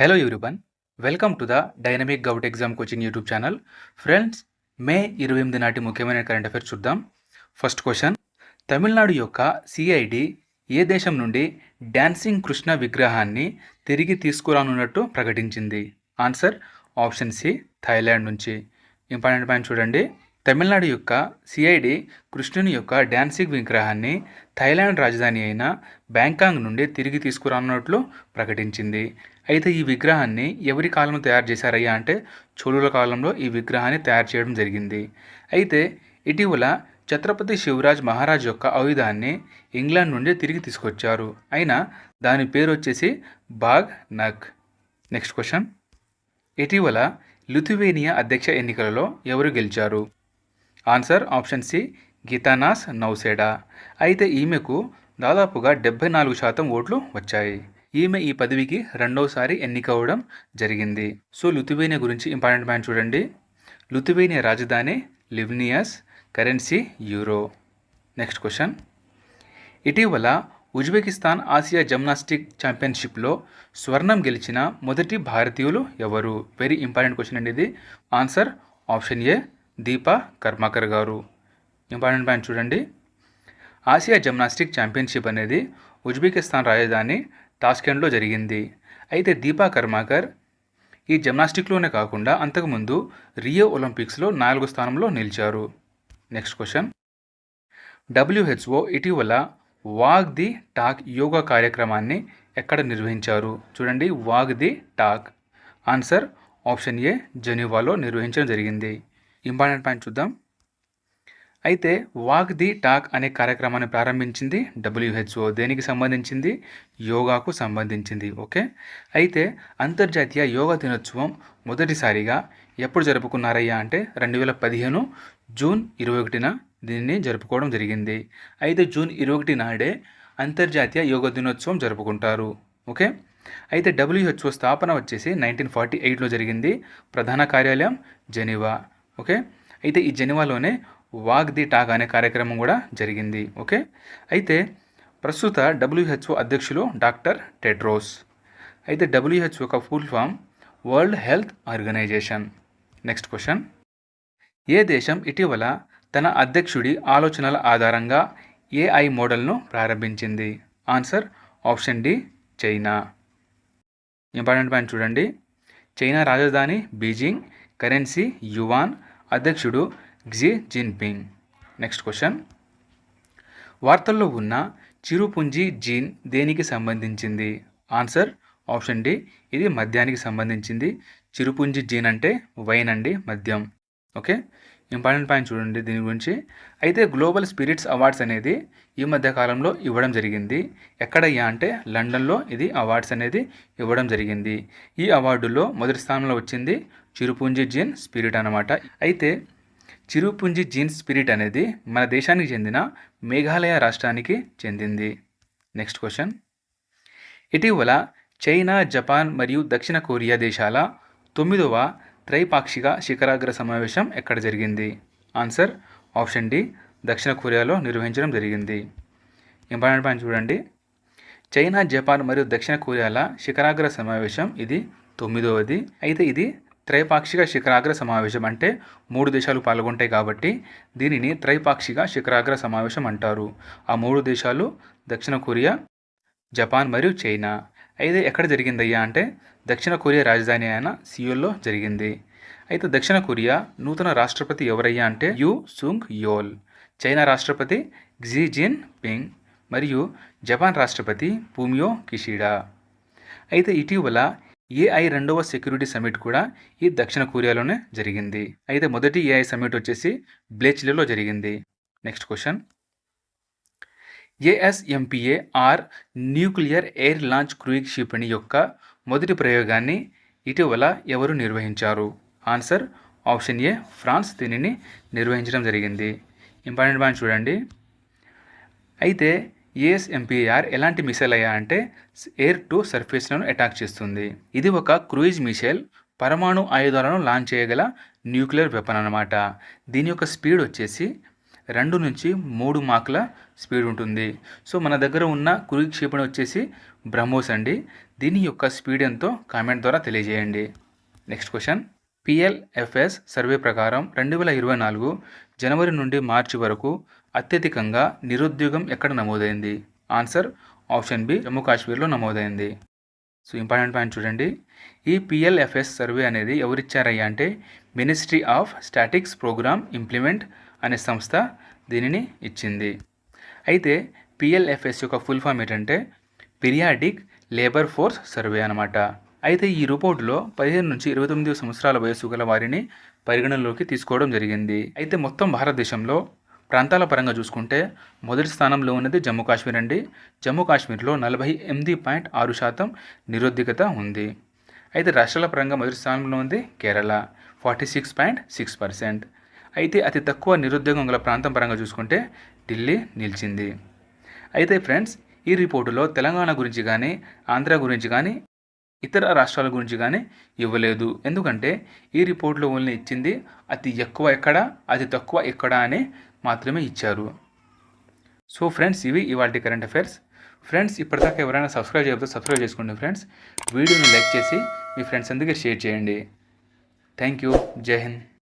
Hello everyone, welcome to the dynamic govt exam coaching YouTube channel friends May ఇరవై ఎనిమిది నాటి ముఖ్యమైన current affairs చూద్దాం. ఫస్ట్ క్వశ్చన్ తమిళనాడు యొక్క సిఐడి ఏ దేశం నుండి డాన్సింగ్ కృష్ణ విగ్రహాన్ని తిరిగి తీసుకురానున్నట్టు ప్రకటించింది? ఆన్సర్ ఆప్షన్ సి థాయిలాండ్ నుంచి. ఇంపార్టెంట్ పాయింట్ చూడండి. తమిళనాడు యొక్క సిఐడి కృష్ణుని యొక్క డాన్సింగ్ విగ్రహాన్ని థాయిలాండ్ రాజధాని అయిన బ్యాంకాంగ్ నుండి తిరిగి తీసుకురానున్నట్లు ప్రకటించింది. అయితే ఈ విగ్రహాన్ని ఎవరి కాలంలో తయారు చేశారయ్యా అంటే చోళుల కాలంలో ఈ విగ్రహాన్ని తయారు చేయడం జరిగింది. అయితే ఇటీవల ఛత్రపతి శివరాజ్ మహారాజ్ యొక్క ఆయుధాన్ని ఇంగ్లాండ్ నుండి తిరిగి తీసుకొచ్చారు. అయినా దాని పేరు వచ్చేసి బాగ్ నగ్. Next question. ఇటీవల లిథువేనియా అధ్యక్ష ఎన్నికలలో ఎవరు గెలిచారు? Answer option C Gitanas Nauseda. అయితే ఈమెకు దాదాపుగా డెబ్బై నాలుగు శాతం ఓట్లు వచ్చాయి. ఈమె ఈ పదవికి రెండవసారి ఎన్నికవడం జరిగింది. సో లుతువేనియా గురించి ఇంపార్టెంట్ పాయింట్ చూడండి. లుతువేనియా రాజధాని Vilnius currency euro. Next question. ఇటీవల ఉజ్బెకిస్తాన్ ఆసియా జిమ్నాస్టిక్ ఛాంపియన్షిప్లో స్వర్ణం గెలిచిన మొదటి భారతీయులు ఎవరు? వెరీ ఇంపార్టెంట్ క్వశ్చన్ అండి ఇది. Answer option A Dipa Karmakar గారు. ఇంపార్టెంట్ పాయింట్ చూడండి. ఆసియా జిమ్నాస్టిక్ ఛాంపియన్షిప్ అనేది ఉజ్బెకిస్తాన్ రాజధాని టాస్కెండ్లో జరిగింది. అయితే దీపా కర్మాకర్ ఈ జిమ్నాస్టిక్లోనే కాకుండా అంతకుముందు రియో ఒలింపిక్స్లో నాలుగో స్థానంలో నిలిచారు. Next question. డబ్ల్యూహెచ్ఓ ఇటీవల వాగ్ ది టాక్ యోగా కార్యక్రమాన్ని ఎక్కడ నిర్వహించారు? చూడండి walk the talk. Answer option A జెనీవాలో నిర్వహించడం జరిగింది. ఇంపార్టెంట్ పాయింట్ చూద్దాం. అయితే వాక్ ది టాక్ అనే కార్యక్రమాన్ని ప్రారంభించింది డబ్ల్యూహెచ్ఓ. దేనికి సంబంధించింది? యోగాకు సంబంధించింది. ఓకే? అయితే అంతర్జాతీయ యోగా దినోత్సవం మొదటిసారిగా ఎప్పుడు జరుపుకున్నారయ్యా అంటే రెండు వేల పదిహేను జూన్ ఇరవై ఒకటిన దీన్ని జరుపుకోవడం జరిగింది. అయితే జూన్ ఇరవై ఒకటి నాడే అంతర్జాతీయ యోగా దినోత్సవం జరుపుకుంటారు. ఓకే? అయితే డబ్ల్యూహెచ్ఓ స్థాపన వచ్చేసి నైన్టీన్ ఫార్టీ ఎయిట్లో జరిగింది. ప్రధాన కార్యాలయం జెనీవా. ఓకే? అయితే ఈ జెనివాలోనే వాగ్ ది టాగ్ అనే కార్యక్రమం కూడా జరిగింది. ఓకే? అయితే ప్రస్తుత డబ్ల్యూహెచ్ఓ అధ్యక్షులు డాక్టర్ టెడ్రోస్. అయితే డబ్ల్యూహెచ్ఓ యొక్క full form World Health Organization. Next question. ఏ దేశం ఇటీవల తన అధ్యక్షుడి ఆలోచనల ఆధారంగా ఏఐ మోడల్ను ప్రారంభించింది? Answer option D China. Important point చూడండి. చైనా రాజధాని బీజింగ్ కరెన్సీ యువాన్ అధ్యక్షుడు గ్జీ జిన్పింగ్ నెక్స్ట్ క్వశ్చన్ వార్తల్లో ఉన్న చిరుపుంజి జీన్ దేనికి సంబంధించింది? ఆన్సర్ ఆప్షన్ డి ఇది మద్యానికి సంబంధించింది. చిరుపుంజి జీన్ అంటే వైన్ అండి మద్యం. ఓకే ఇంపార్టెంట్ పాయింట్ చూడండి దీని గురించి. అయితే గ్లోబల్ స్పిరిట్స్ అవార్డ్స్ అనేది ఈ మధ్య కాలంలో ఇవ్వడం జరిగింది. ఎక్కడయ్యా అంటే లండన్లో ఇది అవార్డ్స్ అనేది ఇవ్వడం జరిగింది. ఈ అవార్డులో మొదటి స్థానంలో వచ్చింది చిరుపుంజి జీన్ స్పిరిట్ అనమాట అయితే చిరుపుంజి జీన్ స్పిరిట్ అనేది మన దేశానికి చెందిన మేఘాలయ రాష్ట్రానికి చెందింది. Next question. ఇటీవల చైనా జపాన్ మరియు దక్షిణ కొరియా దేశాల తొమ్మిదవ త్రైపాక్షిక శిఖరాగ్ర సమావేశం ఎక్కడ జరిగింది? ఆన్సర్ ఆప్షన్ డి దక్షిణ కొరియాలో నిర్వహించడం జరిగింది. ఇంపార్టెంట్ పాయింట్ చూడండి. చైనా జపాన్ మరియు దక్షిణ కొరియాల శిఖరాగ్ర సమావేశం ఇది తొమ్మిదవది. అయితే ఇది త్రైపాక్షిక శిఖరాగ్ర సమావేశం అంటే మూడు దేశాలు పాల్గొంటాయి కాబట్టి దీనిని త్రైపాక్షిక శిఖరాగ్ర సమావేశం అంటారు. ఆ మూడు దేశాలు దక్షిణ కొరియా జపాన్ మరియు చైనా. అయితే ఎక్కడ జరిగిందయ్యా అంటే దక్షిణ కొరియా రాజధాని అయిన సియోల్లో జరిగింది. అయితే దక్షిణ కొరియా నూతన రాష్ట్రపతి ఎవరయ్యా అంటే యు సుంగ్ యోల్ చైనా రాష్ట్రపతి గ్జీ జిన్ పింగ్ మరియు జపాన్ రాష్ట్రపతి పూమియో కిషిడా. అయితే ఇటీవల ఏఐ రెండవ సెక్యూరిటీ సమిట్ కూడా ఈ దక్షిణ కొరియాలోనే జరిగింది. అయితే మొదటి ఏఐ సమిట్ వచ్చేసి బ్లేచ్లలో జరిగింది. Next question. ASMPA R nuclear air launch cruise క్షిపణి యొక్క మొదటి ప్రయోగాన్ని ఇటీవల ఎవరు నిర్వహించారు? ఆన్సర్ ఆప్షన్ ఏ ఫ్రాన్స్ దీనిని నిర్వహించడం జరిగింది. ఇంపార్టెంట్ పాయింట్ చూడండి. అయితే ఏఎస్ఎంపీఆర్ ఎలాంటి మిసైల్ అయ్యా అంటే ఎయిర్ టు సర్ఫేస్లను అటాక్ చేస్తుంది. ఇది ఒక క్రూయిజ్ మిసైల్ పరమాణు ఆయుధాలను లాంచ్ చేయగల న్యూక్లియర్ వెపన్ అనమాట దీని యొక్క స్పీడ్ వచ్చేసి రెండు నుంచి మూడు మార్కుల స్పీడ్ ఉంటుంది. సో మన దగ్గర ఉన్న కురుక్షేపణ వచ్చేసి బ్రహ్మోస్ అండి. దీని యొక్క స్పీడ్ ఎంతో కామెంట్ ద్వారా తెలియజేయండి. Next question. పిఎల్ఎఫ్ఎస్ సర్వే ప్రకారం రెండు వేల ఇరవై నాలుగు జనవరి నుండి మార్చి వరకు అత్యధికంగా నిరుద్యోగం ఎక్కడ నమోదైంది? ఆన్సర్ ఆప్షన్ బి జమ్మూ కాశ్మీర్లో నమోదైంది. సో ఇంపార్టెంట్ పాయింట్ చూడండి. ఈ పిఎల్ఎఫ్ఎస్ సర్వే అనేది ఎవరిచ్చారయ్యా అంటే ministry of statics programme implement అనే సంస్థ దీనిని ఇచ్చింది. అయితే పిఎల్ఎఫ్ఎస్ యొక్క ఫుల్ ఫామ్ ఏంటంటే పిరియాడిక్ లేబర్ ఫోర్స్ సర్వే అనమాట అయితే ఈ రిపోర్టులో పదిహేను నుంచి ఇరవై తొమ్మిది సంవత్సరాల వయసు గల వారిని పరిగణనలోకి తీసుకోవడం జరిగింది. అయితే మొత్తం భారతదేశంలో ప్రాంతాల పరంగా చూసుకుంటే మొదటి స్థానంలో ఉన్నది జమ్మూ కాశ్మీర్ అండి. జమ్మూ కాశ్మీర్లో నలభై ఎనిమిది పాయింట్ ఆరు శాతం నిరుద్యోగత ఉంది. అయితే రాష్ట్రాల పరంగా మొదటి స్థానంలో ఉంది Kerala forty six point six percent. అయితే అతి తక్కువ నిరుద్యోగం గల ప్రాంతం పరంగా చూసుకుంటే ఢిల్లీ నిలిచింది. అయితే ఫ్రెండ్స్ ఈ రిపోర్టులో తెలంగాణ గురించి కానీ ఆంధ్ర గురించి కానీ ఇతర రాష్ట్రాల గురించి కానీ ఇవ్వలేదు. ఎందుకంటే ఈ రిపోర్ట్లో ఓన్లీ ఇచ్చింది అతి ఎక్కువ ఎక్కడ అతి తక్కువ ఎక్కడ అని మాత్రమే ఇచ్చారు. సో ఫ్రెండ్స్ ఇవి ఇవాళ కరెంట్ అఫైర్స్. ఫ్రెండ్స్ ఇప్పటిదాకా ఎవరైనా సబ్స్క్రైబ్ చేయకపోతే సబ్స్క్రైబ్ చేసుకోండి ఫ్రెండ్స్. వీడియోని లైక్ చేసి మీ ఫ్రెండ్స్ అందరికీ షేర్ చేయండి. Thank you. జై హింద్.